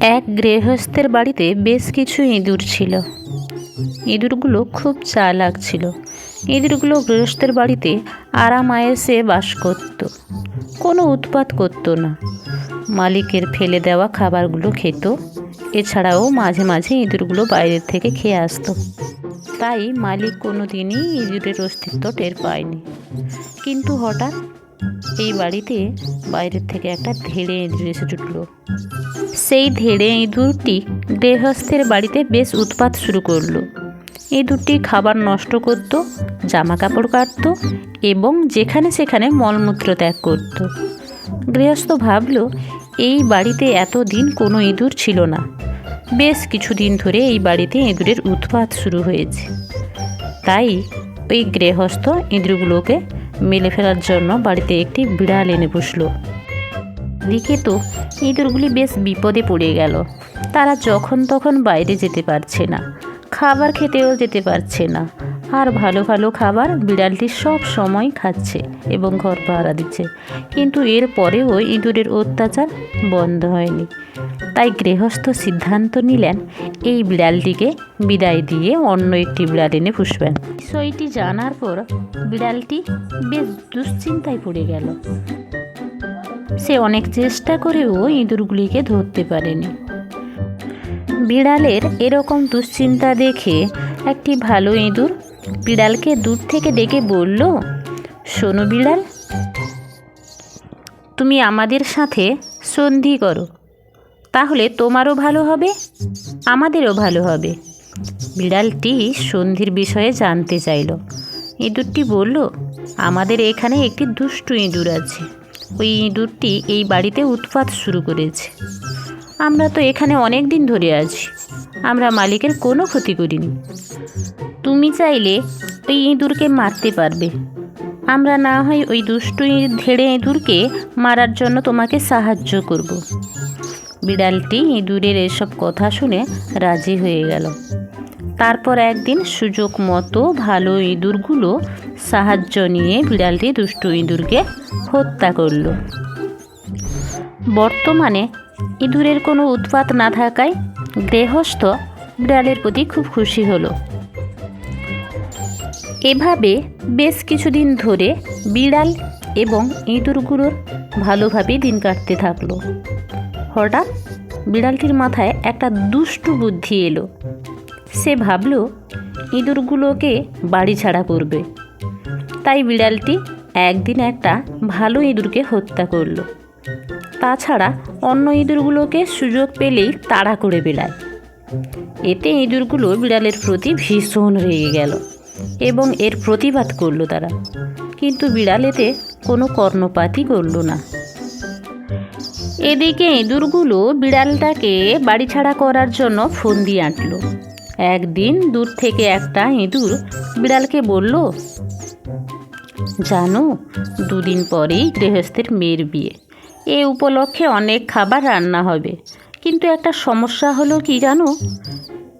এক গৃহস্থের বাড়িতে বেশ কিছু ইঁদুর ছিল। ইঁদুরগুলো খুব চালাক ছিল। ইঁদুরগুলো গৃহস্থের বাড়িতে আরাম আয়েসে বাস করত। কোনো উৎপাত করতো না। মালিকের ফেলে দেওয়া খাবারগুলো খেত। এছাড়াও মাঝে মাঝে ইঁদুরগুলো বাইরের থেকে খেয়ে আসতো। তাই মালিক কোনো দিনই ইঁদুরের অস্তিত্ব টের পায়নি। কিন্তু হঠাৎ এই বাড়িতে বাইরের থেকে একটা ধেড়ে ইঁদুর এসে জুটলো। সেই ধেড়ে ইঁদুরটি গৃহস্থের বাড়িতে বেশ উৎপাত শুরু করল। ইঁদুরটি খাবার নষ্ট করত জামা কাপড় কাটতো এবং যেখানে সেখানে মলমূত্র ত্যাগ করত। গৃহস্থ ভাবল, এই বাড়িতে এত দিন কোনো ইঁদুর ছিল না। বেশ কিছুদিন ধরে এই বাড়িতে ইঁদুরের উৎপাত শুরু হয়েছে। তাই ওই গৃহস্থ ইঁদুরগুলোকে মেলে ফেলার জন্য বাড়িতে একটি বিড়াল এনে বসল। দেখে তো ইঁদুরগুলি বেশ বিপদে পড়ে গেল। তারা যখন তখন বাইরে যেতে পারছে না, খাবার খেতেও যেতে পারছে না। আর ভালো ভালো খাবার বিড়ালটি সব সময় খাচ্ছে এবং ঘর পাহারা দিচ্ছে। কিন্তু এর পরেও ইঁদুরের অত্যাচার বন্ধ হয়নি। তাই গৃহস্থ সিদ্ধান্ত নিলেন, এই বিড়ালটিকে বিদায় দিয়ে অন্য একটি বিড়াল এনে পুষবেন। বিষয়টি জানার পর বিড়ালটি বেশ দুশ্চিন্তায় পড়ে গেল। সে অনেক চেষ্টা করেও ইঁদুরগুলিকে ধরতে পারেনি। বিড়ালের এরকম দুশ্চিন্তা দেখে একটি ভালো ইঁদুর বিড়ালকে দূর থেকে ডেকে বলল, শোনো বিড়াল, তুমি আমাদের সাথে সন্ধি করো। তাহলে তোমারও ভালো হবে, আমাদেরও ভালো হবে। বিড়ালটি সন্ধির বিষয়ে জানতে চাইল। ইঁদুরটি বলল, আমাদের এখানে একটি দুষ্টু ইঁদুর আছে। ওই ইঁদুরটি এই বাড়িতে উৎপাত শুরু করেছে। আমরা তো এখানে অনেক দিন ধরে আছি। আমরা মালিকের কোনো ক্ষতি করিনি। তুমি চাইলে ওই ইঁদুরকে মারতে পারবে। আমরা না হয় ওই দুষ্টু ধেড়ে ইঁদুরকে মারার জন্য তোমাকে সাহায্য করব। বিড়ালটি ইঁদুরের এসব কথা শুনে রাজি হয়ে গেল। তারপর একদিন সুযোগ মতো ভালো ইঁদুরগুলো সাহায্য নিয়ে বিড়ালটি দুষ্টু ইঁদুরকে হত্যা করল। বর্তমানে ইঁদুরের কোনো উৎপাত না থাকায় গৃহস্থ বিড়ালের প্রতি খুব খুশি হলো। এভাবে বেশ কিছুদিন ধরে বিড়াল এবং ইঁদুরগুলোর ভালোভাবে দিন কাটতে থাকল। হঠাৎ বিড়ালটির মাথায় একটা দুষ্টু বুদ্ধি এলো। সে ভাবল ইঁদুরগুলোকে বাড়ি ছাড়া করবে। তাই বিড়ালটি একদিন একটা ভালো ইঁদুরকে হত্যা করল। তাছাড়া অন্য ইঁদুরগুলোকে সুযোগ পেলেই তাড়া করে বেড়ায়। এতে ইঁদুরগুলো বিড়ালের প্রতি ভীষণ রেগে গেল। এবং এর প্রতিবাদ করল তারা। কিন্তু বিড়াল এতে কোনো কর্ণপাতই করল না। এদিকে ইঁদুরগুলো বিড়ালটাকে বাড়ি ছাড়া করার জন্য ফোন দিয়ে আঁটলো। একদিন দূর থেকে একটা ইঁদুর বিড়ালকে বলল, জানো, দুদিন পরেই গৃহস্থের মেয়ের বিয়ে। এ উপলক্ষে অনেক খাবার রান্না হবে। কিন্তু একটা সমস্যা হলো কি জানো?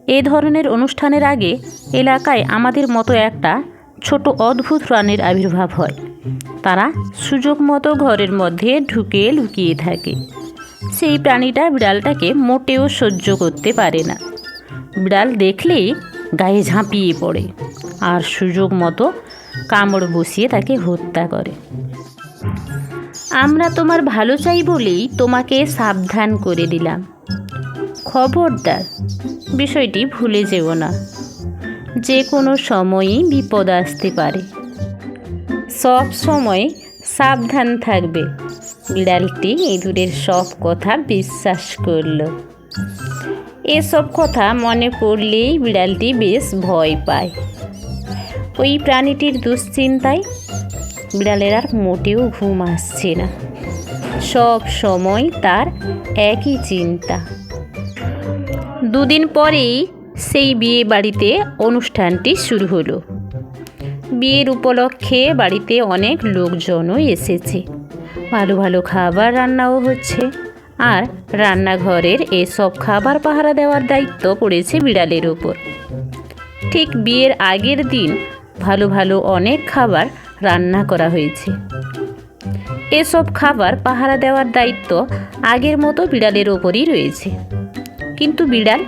এ ধরনের অনুষ্ঠানের আগে এলাকায় আমাদের মতো একটা ছোট অদ্ভুত প্রাণীর আবির্ভাব হয়। তারা সুযোগ মতো ঘরের মধ্যে ঢুকে লুকিয়ে থাকে। সেই প্রাণীটা বিড়ালটাকে মোটেও সহ্য করতে পারে না। বিড়াল দেখলেই গায়ে ঝাঁপিয়ে পড়ে আর সুযোগ মতো কামড় বসিয়ে তাকে হত্যা করে। আমরা তোমার ভালো চাই বলেই তোমাকে সাবধান করে দিলাম। খবরদার বিষয়টি ভুলে যেও না। যে কোনো সময়ই বিপদ আসতে পারে। সব সময় সাবধান থাকবে। বিড়ালটি ইঁদুরের সব কথা বিশ্বাস করল। এসব কথা মনে পড়লেই বিড়ালটি বেশ ভয় পায়। ওই প্রাণীটির দুশ্চিন্তায় বিড়ালের আর মোটেও ঘুম আসছে না। সব সময় তার একই চিন্তা। দুদিন পরেই সেই বিয়ে বাড়িতে অনুষ্ঠানটি শুরু হলো। বিয়ের উপলক্ষে বাড়িতে অনেক লোকজনও এসেছে। ভালো ভালো খাবার রান্নাও হচ্ছে। আর রান্নাঘরের এসব খাবার পাহারা দেওয়ার দায়িত্ব পড়েছে বিড়ালের ওপর। ঠিক বিয়ের আগের দিন ভালো ভালো অনেক খাবার রান্না করা হয়েছে। এসব খাবার পাহারা দেওয়ার দায়িত্ব আগের মতো বিড়ালের ওপরই রয়েছে। কিন্তু বিড়াল,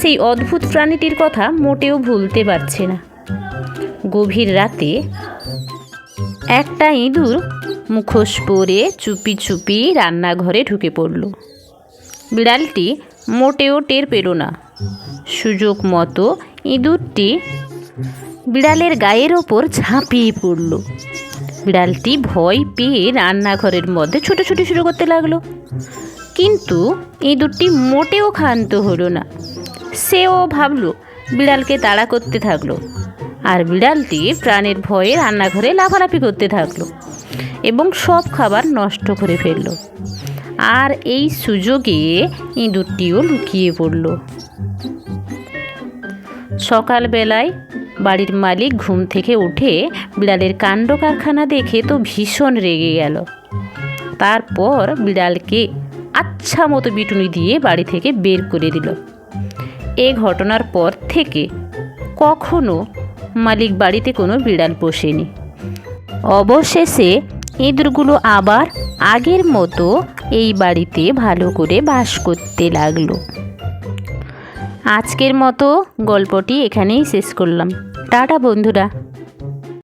সেই অদ্ভুত প্রাণীটির কথা মোটেও ভুলতে পারছে না। গভীর রাতে একটা ইঁদুর মুখোশ পরে চুপি চুপি রান্নাঘরে ঢুকে পড়ল। বিড়ালটি মোটেও টের পেল না। সুযোগ মতো ইঁদুরটি বিড়ালের গায়ের ওপর ঝাঁপিয়ে পড়ল। বিড়ালটি ভয় পেয়ে রান্নাঘরের মধ্যে ছুটোছুটি শুরু করতে লাগল। কিন্তু ইঁদুরটি মোটেও ক্ষান্ত হলো না। সেও ভাবলো, বিড়ালকে তাড়া করতে থাকল আর বিড়ালটি প্রাণের ভয়ে রান্নাঘরে লাফালাফি করতে থাকল এবং সব খাবার নষ্ট করে ফেলল। আর এই সুযোগে ইঁদুরটিও লুকিয়ে পড়ল। সকালবেলায় বাড়ির মালিক ঘুম থেকে উঠে বিড়ালের কাণ্ড কারখানা দেখে তো ভীষণ রেগে গেল। তারপর বিড়ালকে আচ্ছা মতো বিটুনি দিয়ে বাড়ি থেকে বের করে দিল। এ ঘটনার পর থেকে কখনো মালিক বাড়িতে কোনো বিড়াল পোষেনি। অবশেষে ইঁদুরগুলো আবার আগের মতো এই বাড়িতে ভালো করে বাস করতে লাগল। আজকের মতো গল্পটি এখানেই শেষ করলাম। টাটা বন্ধুরা।